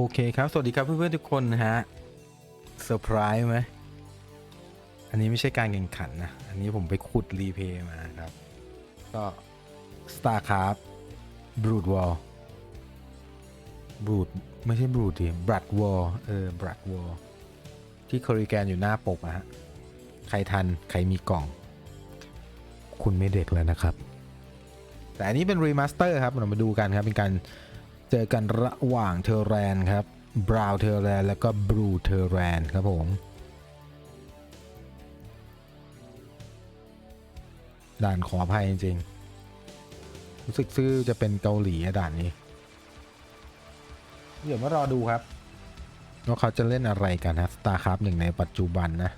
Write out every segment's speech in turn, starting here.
โอเคครับ สวัสดีครับเพื่อนๆทุกคนนะฮะเซอร์ไพรส์ไหมอันนี้ไม่ใช่การแข่งขันนะ อันนี้ผมไปขุดรีเพย์มาครับ ก็ StarCraft Brood War Brood ไม่ใช่ Brood ดิ Blood War เออ Blood War ที่คอริแกนอยู่หน้าปกอะฮะ ใครทัน ใครมีกล่อง คุณไม่เด็กแล้วนะครับ แต่อันนี้เป็นรีมาสเตอร์ครับ เรามาดูกันครับ เป็นการ เจอกันระหว่างเทอร์แรนครับบราวเทอร์แรนแล้วก็บรูเทอร์แรนครับผมด่านขออภัยจริงๆรู้สึกซื่อจะเป็นเกาหลีอะด่านนี้ เดี๋ยวมารอดูครับว่าเขาจะเล่นอะไรกันนะสตาร์ครับหนึ่งในปัจจุบันนะ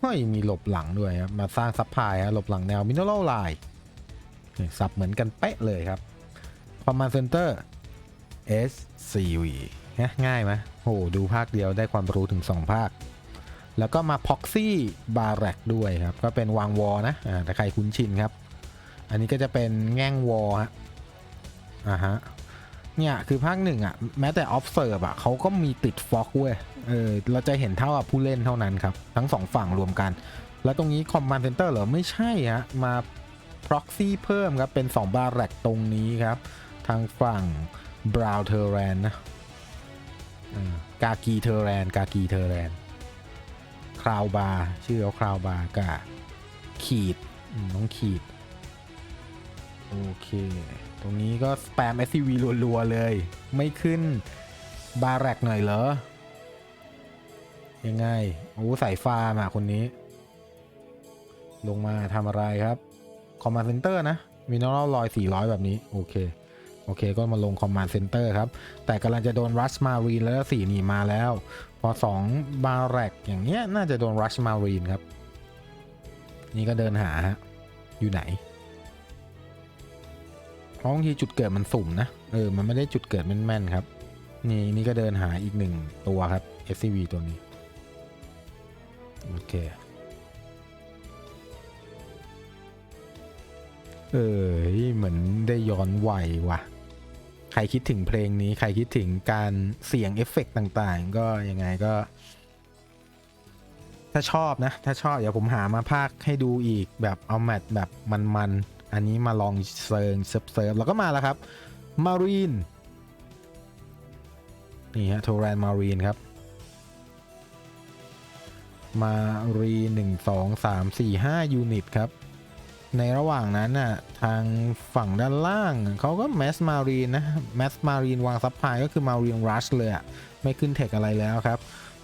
เฮ้ยมีหลบหลังด้วยครับ มาสร้างซับพลายฮะหลบหลังแนวมินเนอรัลไลน์สับเหมือนกันเป๊ะเลยครับคอมมานด์เซนเตอร์ SCV นะง่ายไหมโหดูภาคเดียวได้ความรู้ถึง 2 ภาค แล้วก็มา Proxy b a r r a c ด้วยครับ ก็เป็นวางวอนะอ่าแต่ใครคุ้นชินครับ อันนี้ก็จะเป็นแง่งวอฮะอ่าฮะเนี่ยคือภาคหนึ่งอะแม้แต่ Observe อะเขาก็มีติดฟ็อกเว้ยเออเราจะเห็นเท่ากับผู้เล่นเท่านั้นครับ ทั้งสองฝั่งรวมกัน แล้วตรงนี้ Command Center เหรอ ไม่ใช่ฮะ มา Proxy เพิ่มครับ เป็น2 b a r r a c ตรงนี้ครับ ทางฝั่ง บราวเทอร์แรนนะกากีเทอร์แรนกากีเทอร์แรนคราวบาร์ชื่อเขาคราวบาร์กาขีดน้องขีด โอเค ตรงนี้ก็สแปม SCV รัวๆ เลย ไม่ขึ้นบาร์แรกหน่อยเหรอ ยังไง โอ้ใส่ฟาร์มอะ คนนี้ ลงมาทำอะไรครับ คอมมานด์เซนเตอร์นะ มีนอร์ลอย 400 แบบนี้ โอเค โอเคก็มาลง Command Center ครับ แต่กำลังจะโดน Rush Marine แล้วสี่หนีมาแล้ว พอ2บาแรกอย่างเงี้ยน่าจะโดน Rush Marine ครับ นี่ก็เดินหาฮะ อยู่ไหนเพราะบางทีจุดเกิดมันสุ่มนะ เออ มันไม่ได้จุดเกิดแม่นๆครับ นี่นี่ก็เดินหาอีกหนึ่งตัวครับ SCV ตัวนี้ โอเค เออเหมือนได้ย้อนวัยว่ะ ครคิดถึงเพลงนี้ ใครคิดถึงการเสียงเอฟเฟกต์ต่างๆ ก็ยังไงก็ ถ้าชอบนะ ถ้าชอบ เดี๋ยวผมหามาภาคให้ดูอีกแบบเอาแมทแบบมันๆ อันนี้มาลองเซิร์งเซิร์ฟเซิร์ฟแล้วก็มาแล้วครับมารีนนี่ฮะโทรแรนมารีนครับมารีหนึ่งสองสามสี่ห้ายูนิตครับ ในระหว่างนั้นน่ะทางฝั่งด้านล่างเขาก็แมสมารีนนะแมสมารีนวางซับพลายก็คือมารีนรัชเลยอะไม่ขึ้นเทคอะไรแล้วครับ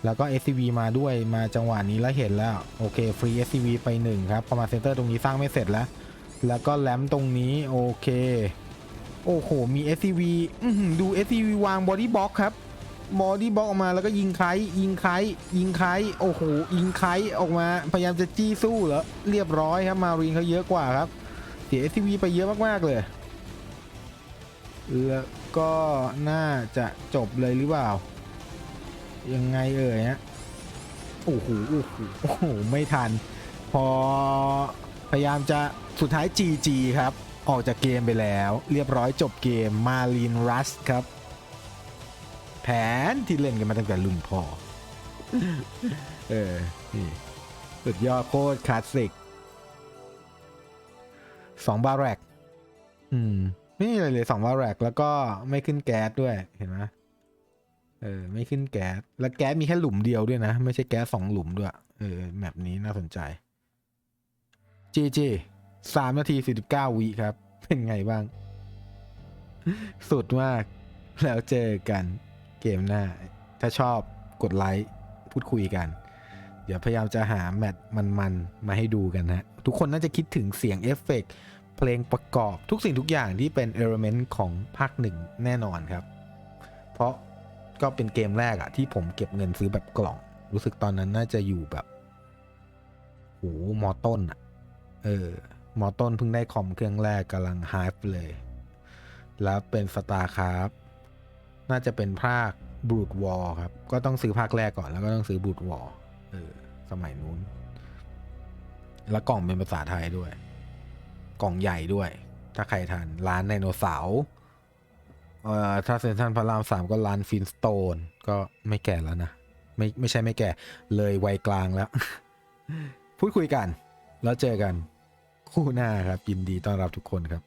แล้วก็ SCV มาด้วยมาจังหวะนี้แล้วเห็นแล้ว โอเค ฟรี SCV ไปหนึ่งครับคอมมานด์เซนเตอร์ตรงนี้สร้างไม่เสร็จแล้ว แล้วก็แลมตรงนี้ โอเค โอ้โห มี SCV อื้อหือดู SCV วางบอดี้บ็อกครับ บอดี้บ็อกออกมาแล้วก็ยิงไคยิงไคยิงไคโอ้โหยิงไคออกมาพยายามจะจี้สู้เหรอเรียบร้อยครับมารีนเขาเยอะกว่าครับ เสีย SCV ไปเยอะมากๆเลยแล้วก็น่าจะจบเลยหรือเปล่า ยังไงเอ่ยฮะโอ้โหโอ้โหโอ้โหไม่ทัน พอพยายามจะสุดท้าย GG ครับ ออกจากเกมไปแล้ว เรียบร้อยจบเกมมาลีนรัสครับ แผนที่เล่นกันมาตั้งแต่รุ่นพ่อ เออ นี่ สุดยอดโคตรคลาสสิกสองบาร์แรก อืม ไม่มีอะไรเลยสองบาร์แรก แล้วก็ไม่ขึ้นแก๊สด้วย เห็นไหมเออ ไม่ขึ้นแก๊ส แล้วแก๊สมีแค่หลุมเดียวด้วยนะ ไม่ใช่แก๊สสองหลุมด้วย เออ แมปนี้น่าสนใจ จีจีสามนาทีสี่สิบเก้าวิครับ เป็นไงบ้าง สุดมาก แล้วเจอกัน เกมหน้า ถ้าชอบกดไลค์พูดคุยกัน เดี๋ยวพยายามจะหาแมตช์มันๆ มาให้ดูกันนะ ทุกคนน่าจะคิดถึงเสียงเอฟเฟกต์เพลงประกอบทุกสิ่งทุกอย่างที่เป็นเอลเมนต์ของภาคหนึ่งแน่นอนครับ เพราะก็เป็นเกมแรกอะที่ผมเก็บเงินซื้อแบบกล่อง รู้สึกตอนนั้นน่าจะอยู่แบบโหมอต้นอะเออมอต้นเพิ่งได้คอมเครื่องแรกกำลังไฮฟ์เลย แล้วเป็นสตาร์ครับ น่าจะเป็นภาคบูดวอลครับ ก็ต้องซื้อภาคแรกก่อน แล้วก็ต้องซื้อบูดวอลเออ สมัยนู้น แล้วกล่องเป็นภาษาไทยด้วย กล่องใหญ่ด้วย ถ้าใครทัน ร้านไดโนเสาร์เอ่อถ้าเซนทันพระรามสามก็ร้านฟินสโตน ก็ไม่แก่แล้วนะ ไม่ไม่ใช่ไม่แก่ เลยวัยกลางแล้ว พูดคุยกัน แล้วเจอกัน คู่หน้าครับ ยินดีต้อนรับทุกคนครับ